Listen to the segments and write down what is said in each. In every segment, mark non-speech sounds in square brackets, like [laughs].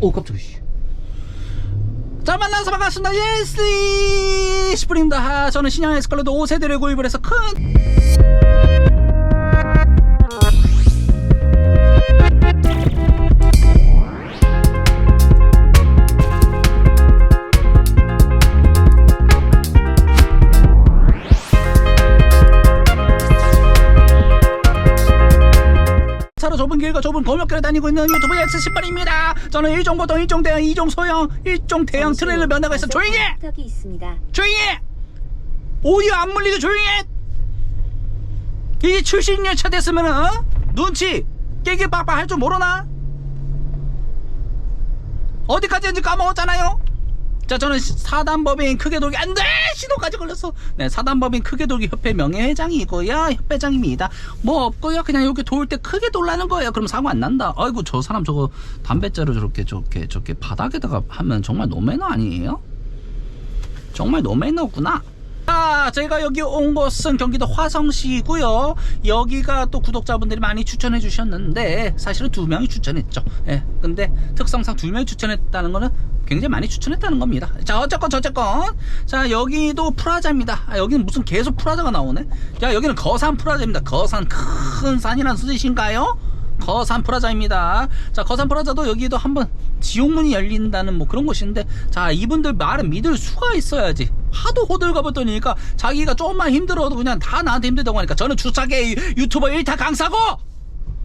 오 깜짝이야 씨. 자 만나서 반갑습니다 예스 스프링다 저는 신형 에스컬레도 5세대를 구입을 해서 큰 길과 좁은 골목길을 다니고 있는 유튜브 X18입니다. 저는 일종 보통, 일종 대형, 이종 소형, 일종 대형 트레일러 면허가 있어 조용히 해! 있습니다. 조용히 해! 오디오 안 물리게 조용히 해! 이게 70년 차 됐으면은 어? 눈치 깨기 빡빡 할 줄 모르나? 어디까지 했는지 까먹었잖아요. 자 저는 사단법인 크게 돌기 안돼 신호까지 걸렸어. 네 사단법인 크게 돌기 협회 명예회장이고요 협회장입니다. 뭐 없고요 그냥 여기 돌때 크게 돌라는 거예요. 그럼 사고 안 난다. 아이고 저 사람 저거 담배자루 저렇게 저렇게 저렇게 바닥에다가 하면 정말 노매너 아니에요? 정말 노매너구나. 아, 제가 여기 온 곳은 경기도 화성시고요. 여기가 또 구독자분들이 많이 추천해 주셨는데 사실은 두 명이 추천했죠. 예. 근데 특성상 두 명이 추천했다는 거는 굉장히 많이 추천했다는 겁니다. 자, 어쨌건 저쨌건. 자, 여기도 프라자입니다. 아, 여기는 무슨 계속 프라자가 나오네. 자, 여기는 거산 프라자입니다. 거산 큰 산이라는 뜻이신가요? 거산 프라자입니다. 자, 거산 프라자도 여기도 한번 지옥문이 열린다는 뭐 그런 곳인데, 자, 이분들 말은 믿을 수가 있어야지. 하도 호들갑을 떠니까 자기가 조금만 힘들어도 그냥 다 나한테 힘들다고 하니까 저는 주차계 유튜버 1타 강사고!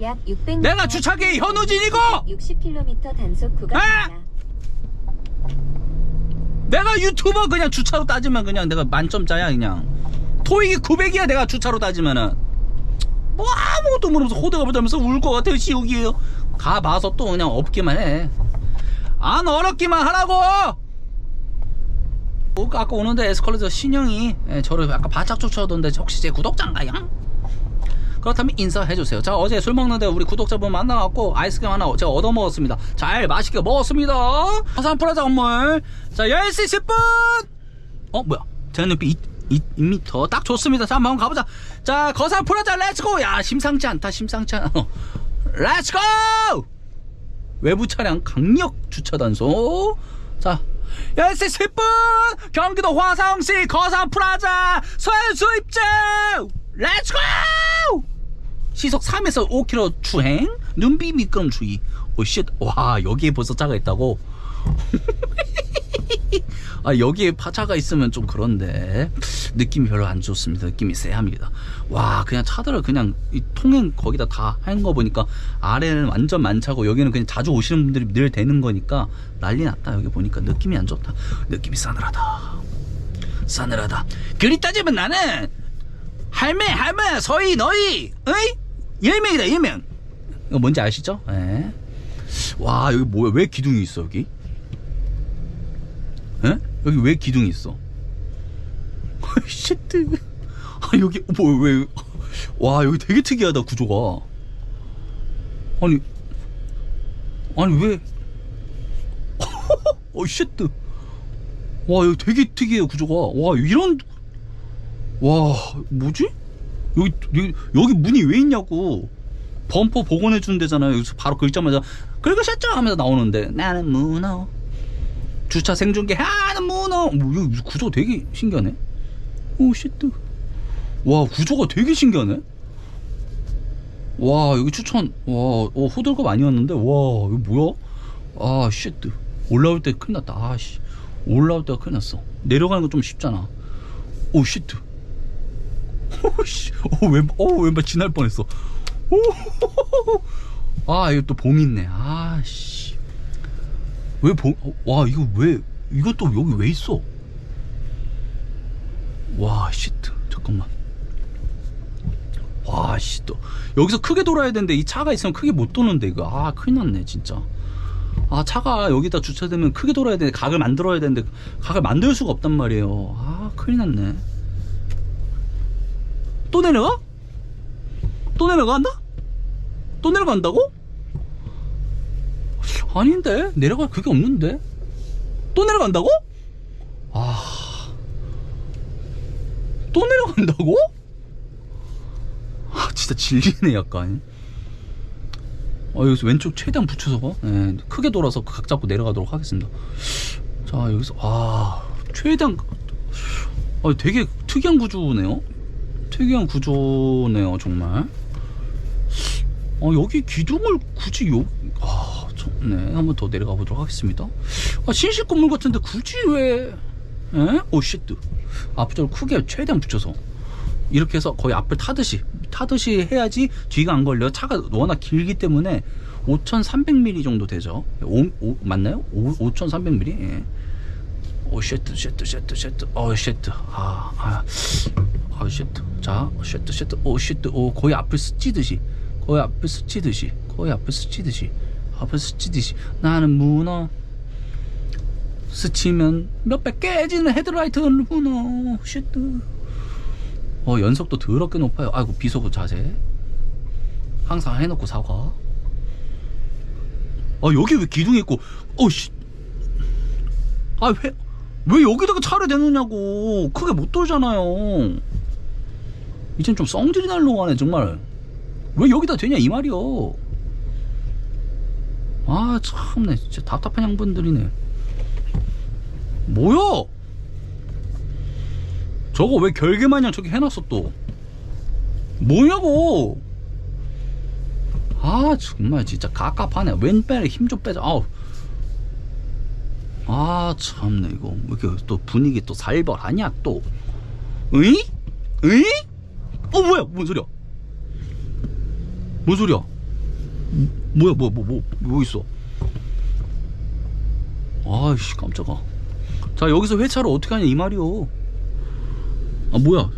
약 600m. 내가 주차계 현우진이고! 60km 단속 구간입니다. 내가 유튜버 그냥 주차로 따지면 그냥 내가 만점짜야, 그냥. 토익이 900이야, 내가 주차로 따지면은. 뭐 아무것도 모르면서 호들갑을 떨면서 울 것 같아요, 지옥이에요. 가봐서 또 그냥 없기만 해. 안 어렵기만 하라고! 어, 아까 오는데 에스컬레이터 신형이 예, 저를 아까 바짝 쫓아오던데 혹시 제 구독자인가요? 그렇다면 인사해주세요. 자, 어제 술 먹는데 우리 구독자분 만나갖고 아이스크림 하나 제가 얻어먹었습니다. 잘 맛있게 먹었습니다. 화산 프라자 건물. 자, 10시 10분! 어, 뭐야? 제 눈빛 2, 2m. 딱 좋습니다. 자, 한번 가보자. 자, 거산 프라자 렛츠고! 야, 심상치 않다, 심상치 않아. 렛츠고! 외부 차량 강력 주차 단속. 자, 10시 10분! 경기도 화성시 거산 프라자 선수 입장! 렛츠고! 시속 3에서 5km 주행, 눈비 미끄럼 주의. 오, 쉣. 와, 여기에 벌써 차가 있다고? [laughs] 아, 여기에 파차가 있으면 좀 그런데, 느낌이 별로 안 좋습니다. 느낌이 쎄합니다. 와, 그냥 차들을 그냥 이 통행 거기다 다 한 거 보니까 아래는 완전 만차고 여기는 그냥 자주 오시는 분들이 늘 되는 거니까 난리 났다. 여기 보니까 느낌이 안 좋다. 느낌이 싸늘하다. 싸늘하다. 그리 따지면 나는 할매, 할매, 서희, 너희, 어이? 10명이다, 10명. 이거 뭔지 아시죠? 예. 와, 여기 뭐야? 왜 기둥이 있어, 여기? 예? 여기 왜 기둥이 있어? [laughs] 쉣트. 아, 여기, 뭐, 왜. 와, 여기 되게 특이하다, 구조가. 아니, 아니, 왜. [laughs] 어, 쉣트. 와, 여기 되게 특이해요, 구조가. 와, 이런. 와, 뭐지? 여기, 여기, 여기 문이 왜 있냐고. 범퍼 복원해 주는 데잖아요. 여기서 바로 긁자마자 긁으셨죠? 하면서 나오는데 나는 문어. 주차 생중계 하는 문어. 뭐, 구조 되게 신기하네. 오, 쉣트. 와, 구조가 되게 신기하네. 와, 여기 추천. 와, 어, 호들갑 아니었는데. 와, 이거 뭐야? 아, 쉣트. 올라올 때 큰일 났다. 아, 씨. 올라올 때가 큰일 났어. 내려가는 거좀 쉽잖아. 오, 쉣트. 오씨, 어, 왼발, 어, 왼발 지날 뻔했어. 오, 아, 이거 또 봉 있네. 아, 씨. 왜 봉, 어, 와, 이거 왜, 이것도 여기 왜 있어? 와, 시트. 잠깐만. 와, 씨, 또. 여기서 크게 돌아야 되는데 이 차가 있으면 크게 못 도는데, 이거. 아, 큰일 났네, 진짜. 아, 차가 여기다 주차되면 크게 돌아야 되는데, 각을 만들어야 되는데, 각을 만들 수가 없단 말이에요. 아, 큰일 났네. 또 내려가? 또 내려간다? 또 내려간다고? 아닌데 내려갈 그게 없는데 또 내려간다고? 아, 또 내려간다고? 아, 진짜 질리네 약간. 어, 여기서 왼쪽 최대한 붙여서 예, 크게 돌아서 각 잡고 내려가도록 하겠습니다. 자 여기서 아 최대한 어, 되게 특이한 구조네요. 특이한 구조네요 정말. 어 여기 기둥을 굳이 요 아, 네, 한번 더 내려가 보도록 하겠습니다. 아, 신식 건물 같은데 굳이 왜? 에? 오, 쉣. 앞쪽을 크게 최대한 붙여서 이렇게 해서 거의 앞을 타듯이 타듯이 해야지 뒤가 안 걸려. 차가 워낙 길기 때문에 5,300mm 정도 되죠. 오, 오, 맞나요? 오, 5,300mm. 예. 오, 쉣, 쉣, 쉣, 쉣. 어, 쉣. 아, 아, 아, 쉣. 자, 쉣, 쉣. 오, 쉣. 오, 거의 앞을 스치듯이. 거의 앞을 스치듯이. 거의 앞을 스치듯이. 앞을 스치듯이. 나는 문어. 스치면 몇백 깨지는 헤드라이트는 문어. 쉣. 어, 연속도 더럽게 높아요. 아이고, 비속어 자세. 항상 해놓고 사과. 아, 여기 왜 기둥이 있고, 어, 씨. 아, 왜, 왜 여기다가 차를 대놓냐고. 크게 못 돌잖아요. 이젠 좀 성질이 날로 가네, 정말. 왜 여기다 되냐, 이 말이요. 아, 참네. 진짜 답답한 양반들이네. 뭐야? 저거 왜 결계 마냥 저기 해놨어 또? 뭐냐고? 아 정말 진짜 갑갑하네. 왼발에 힘 좀 빼자. 아우. 아 참네 이거 왜 이렇게 또 분위기 또 살벌하냐 또? 으이? 으이? 어 뭐야? 뭔 소리야? 뭔 소리야? 뭐야 뭐뭐 뭐 뭐 있어? 아이씨 깜짝아. 자 여기서 회차를 어떻게 하냐 이 말이오. 아 뭐야?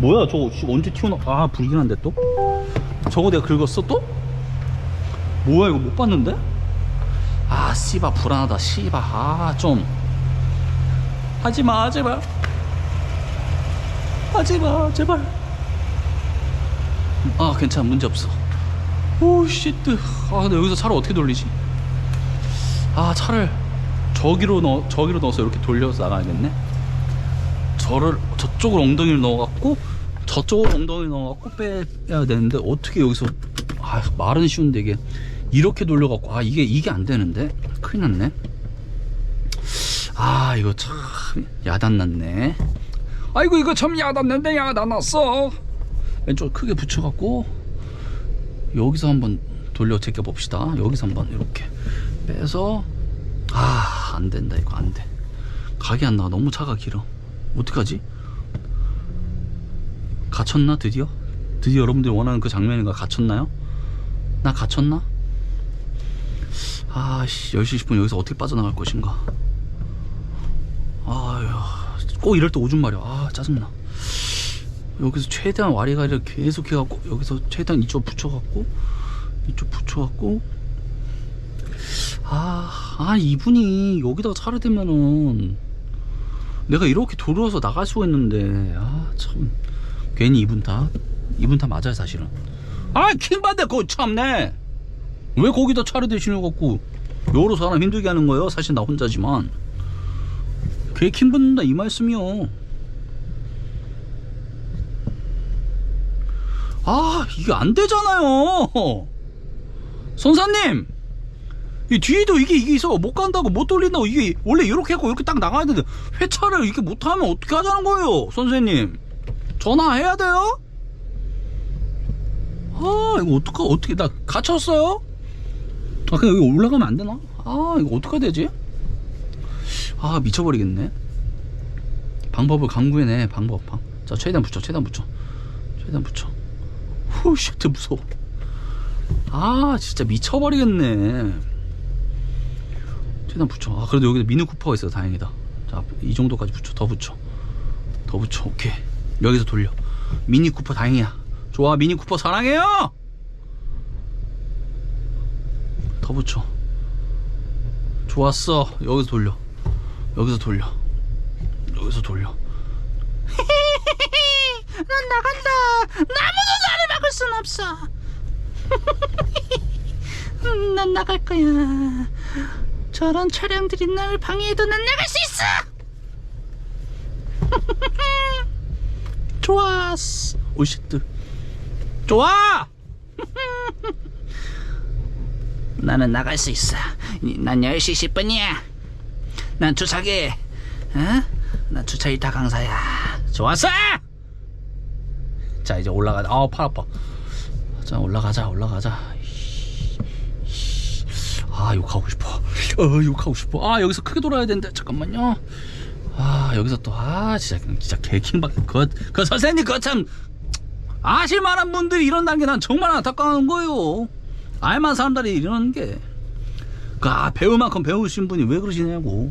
뭐야 저거 씨, 언제 튀어나? 아 불이긴 한데 또? 저거 내가 긁었어 또? 뭐야 이거 못 봤는데? 아 씨바 불안하다 씨바 아좀 하지마 제발 하지마 제발. 아 괜찮아. 문제없어. 오씨 아 근데 여기서 차를 어떻게 돌리지? 아 차를 저기로 넣어 저기로 넣어서 이렇게 돌려서 나가야겠네? 저를 저쪽으로 엉덩이를 넣어갖고 저쪽으로 엉덩이를 넣어갖고 빼야 되는데 어떻게 여기서 아 말은 쉬운데 이게 이렇게 돌려갖고 아 이게 이게 안 되는데? 큰일 났네. 아 이거 참 야단났네 아이고 이거 참 야단났네 야단났어. 왼쪽 크게 붙여갖고 여기서 한번 돌려 제껴 봅시다. 여기서 한번 이렇게 빼서. 아 안 된다 이거 안돼. 각이 안 나와. 너무 차가 길어. 어떡하지? 갇혔나 드디어? 드디어 여러분들이 원하는 그 장면인가? 갇혔나요? 나 갇혔나? 아씨 10시 10분 여기서 어떻게 빠져나갈 것인가? 아휴 꼭 이럴 때 오줌 마려. 아 짜증나. 여기서 최대한 와리가리를 계속 해갖고 여기서 최대한 이쪽 붙여갖고 이쪽 붙여갖고. 아, 아 이분이 여기다가 차를 대면은 내가 이렇게 돌아서 나갈 수가 있는데. 아 참. 괜히 이분 다 이분 다 맞아요 사실은. 아 킹받네 그거 참네. 왜 거기다 차를 대시는 갖고 여러 사람 힘들게 하는 거예요? 사실 나 혼자지만 걔 킹받는다 이 말씀이요 아 이게 안 되잖아요 선사님 이 뒤에도 이게 이게 있어 못 간다고 못 돌린다고 이게 원래 이렇게 하고 이렇게 딱 나가야 되는데 회차를 이렇게 못하면 어떻게 하자는 거예요 선생님 전화해야 돼요? 아 이거 어떡하 어떻게 나 갇혔어요? 아 그냥 여기 올라가면 안 되나? 아 이거 어떻게 되지? 아 미쳐버리겠네. 방법을 강구해내 방법 방. 자 최대한 붙여 최대한 붙여. 최대한 붙여. 후 쉣 무서워. 아 진짜 미쳐버리겠네. 최대한 붙여. 아 그래도 여기 미니 쿠퍼가 있어 다행이다. 자 이 정도까지 붙여. 더 붙여. 더 붙여. 오케이. 여기서 돌려. 미니 쿠퍼 다행이야. 좋아 미니 쿠퍼 사랑해요! 더 붙여. 좋았어. 여기서 돌려 여기서 돌려. 여기서 돌려. [laughs] 난 나간다. 아무도 나를 막을 순 없어. [laughs] 음, 난 나갈 거야. 저런 차량들이 날 방해해도 난 나갈 수 있어. 좋았어 [laughs] 오시트 좋아! 나는 나갈 수 있어. 난 10시 10분이야. 난 주차기. 어? 난 주차 일타 강사야. 좋았어! 자, 이제 올라가자. 아우, 팔 아파. 자, 올라가자, 올라가자. 아, 욕하고 싶어. 어, 욕하고 싶어. 아, 여기서 크게 돌아야 되는데. 잠깐만요. 아, 여기서 또, 아, 진짜, 진짜 개킹박. 그, 그 선생님, 그거 참. 아실 만한 분들이 이런다는 게 난 정말 안타까운 거예요. 알만한 사람들이 이러는 게. 그, 아, 배우만큼 배우신 분이 왜 그러시냐고.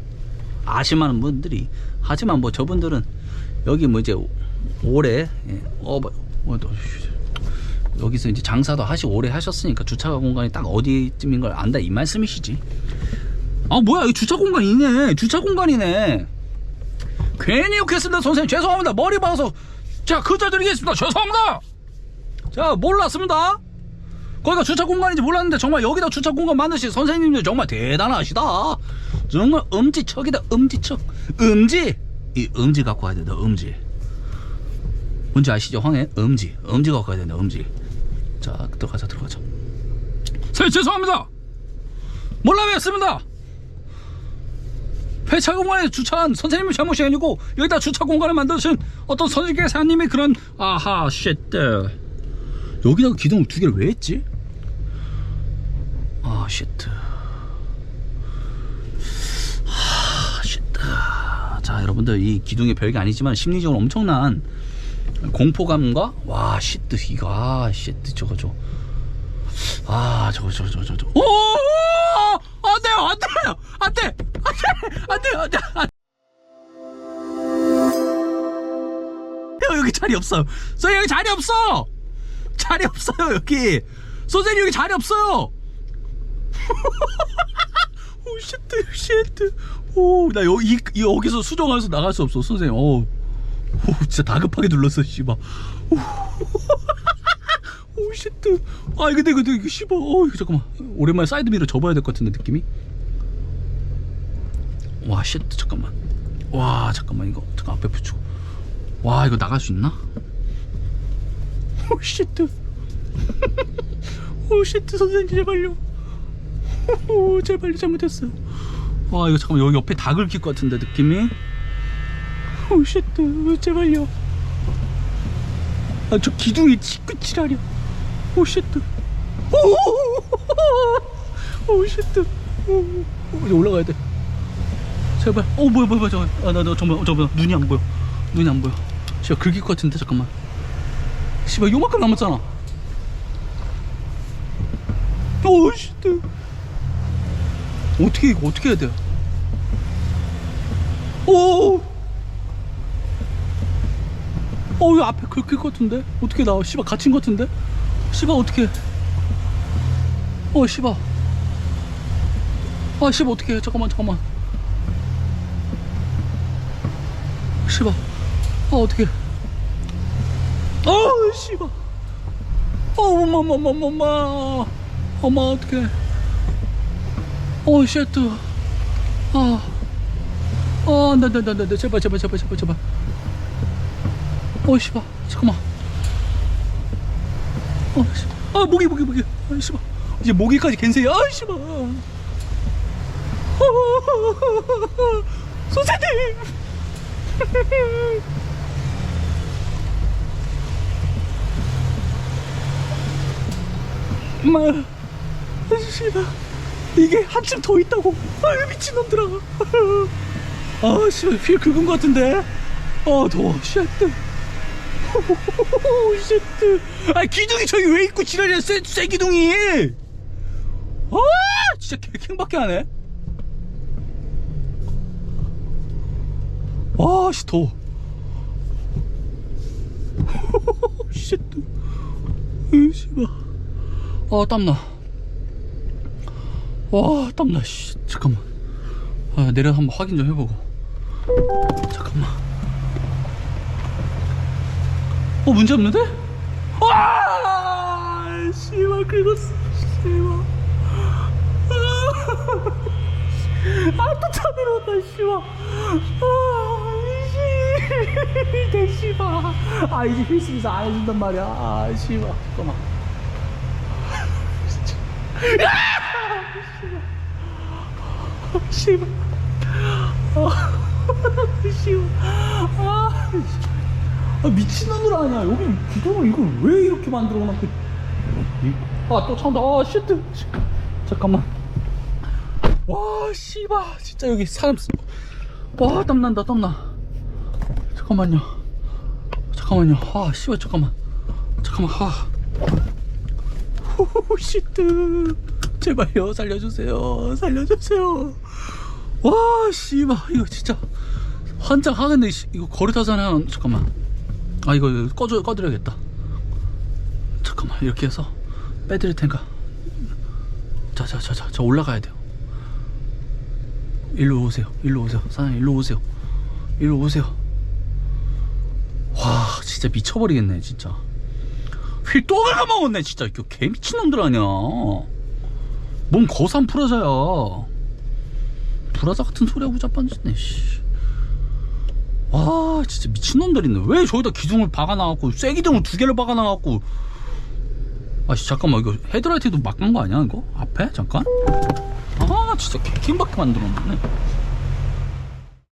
만한 분들이. 하지만 뭐 저분들은 여기 뭐 이제 올해, 예, 어, 뭐, 뭐, 또, 여기서 이제 장사도 하시고 오래 하셨으니까 주차 공간이 딱 어디쯤인 걸 안다 이 말씀이시지. 아, 뭐야, 이 주차 공간이네. 주차 공간이네. 괜히 욕했습니다, 선생님. 죄송합니다. 머리 박아서. 자, 그자 드리겠습니다. 죄송합니다. 자, 몰랐습니다. 거기가 주차 공간인지 몰랐는데 정말 여기다 주차 공간 만드신 선생님들 정말 대단하시다. 정말 엄지척이다, 엄지척. 엄지. 이 엄지 갖고 와야 된다, 엄지. 뭔지 아시죠, 황해? 엄지. 엄지 갖고 와야 된다, 엄지. 자, 들어가자, 들어가자. 선생님, 죄송합니다. 몰라 뵙습니다. 폐차 공간에 주차한 선생님의 잘못이 아니고 여기다 주차 공간을 만드신 어떤 선지계사님이 그런 아하 쉣트 여기다가 기둥을 두 개를 왜 했지? 아 쉣트 하 쉣트 자 여러분들 이 기둥이 별게 아니지만 심리적으로 엄청난 공포감과 와 쉣트 이거 아 쉣트 저거 저거. 아 저거 저거 저거 저거. 오 안돼 안돼! 안돼! 안 돼! 안 돼! 안 돼! 여기 자리 없어 선생님 여기 자리 없어! 자리 없어요 여기. 선생님 여기 자리 없어요 오 쉣트 쉣트 오나 여기 이- 여기서 수정해서 나갈 수 없어 선생님. 오, 오 진짜 다급하게 눌렀어 씨발. 오 [laughs] 쉣트 아 근데 근데 이거 씹어 어 이거 잠깐만. 오랜만에 사이드미러 접어야 될 것 같은데 느낌이? 와 쉣트 잠깐만. 와 잠깐만 이거. 잠깐 앞에 붙이고. 와 이거 나갈 수 있나? 오 쉣트 [laughs] 오 쉣트 선생님 제발요 오 제발요 잘못했어요. 와 이거 잠깐만 여기 옆에 다 긁힐 것 같은데 느낌이? 오 쉣트 제발요. 아 저 기둥이 치꾸 치라려. 오 오오 쉣트 오, 오, 이제 올라가야 돼. 제발. 어 뭐야 뭐야 뭐야 잠깐 아 나 나 잠깐만 어, 잠깐만. 눈이 안 보여. 눈이 안 보여. 씨발 긁힐 것 같은데 잠깐만. 씨발 요만큼 남았잖아. 오 쉣트 어떻게 이거 어떻게 해야 돼 오! 어, 이 앞에 긁힐 것 같은데? 어떻게 나와? 씨발, 갇힌 것 같은데? 씨발, 어떻게 어, 씨발. 아, 씨발, 어떻게 해? 잠깐만, 잠깐만. 씨발. 아, 어떻게 어, 씨발. 어, 엄마, 엄마, 엄마, 엄마. 엄마, 어떡해. 어, 쉣트. 아. 어, 나, 나, 나, 나, 나, 제발, 제발, 제발, 제발, 제발. 어, 씨발, 잠깐만. 어, 씨발. 아, 모기, 모기, 모기. 아, 씨발. 이제 모기까지 겐세야. 아, 씨발. 어, 선생님. 엄마, 아, 씨발. 이게 한층 더 있다고. 아, 미친놈들아. 아, 씨발, 휠 긁은 것 같은데? 아, 더워. 쉣트. 오, 쉣트. 아, 기둥이 저기 왜 있고 지랄이야, 쇠, 쇠 기둥이. 아, 진짜 개킹밖에 안 해. 아, 씨, 더워. [laughs] 쉣트. 으, 씨발. 아, 땀나. 와, 땀나, 씨. 잠깐만. 아, 내려 한번 확인 좀 해보고. 잠깐만. 어, 문제 없는데? 와! 씨발, 긁었어. 씨발. 아, 또 쳐들어왔다, 씨발. 아, 씨. 개 씨발. 아, 이제 필수에서 안 해준단 말이야. 아, 씨발. 잠깐만. 씨발. 아, 씨발. 아, 아 미친놈들 아니야. 여기 기둥을 이걸 왜 이렇게 만들어 놨고. 아, 또 찬다. 아, 슈트. 잠깐만. 와, 씨발. 진짜 여기 사람. 쓰- 와, 땀난다, 땀나. 잠깐만요. 잠깐만요. 아, 씨발, 잠깐만. 잠깐만, 아. [laughs] 후, 시트. 제발요, 살려주세요. 살려주세요. 와, 씨발, 이거 진짜. 환장 하겠네, 씨. 이거 거리타잖아. 잠깐만. 아, 이거 꺼줘, 꺼드려야겠다. 잠깐만, 이렇게 해서 빼드릴 테니까. 자, 자, 자, 자, 저 올라가야 돼요. 일로 오세요. 일로 오세요. 사장님, 일로 오세요. 일로 오세요. 와, 진짜 미쳐버리겠네, 진짜. 휠 또 갉아먹었네, 진짜. 이거 개 미친놈들 아니야. 뭔 거산 프라자야. 브라자 같은 소리하고 자빠졌네, 씨. 와, 진짜 미친놈들 있네. 왜 저기다 기둥을 박아놔갖고, 쇠기둥을 두 개를 박아놔갖고. 아씨, 잠깐만, 이거 헤드라이트도 막 간 거 아니야, 이거? 앞에? 잠깐? 아, 진짜 개킹밖에 만들어놨네.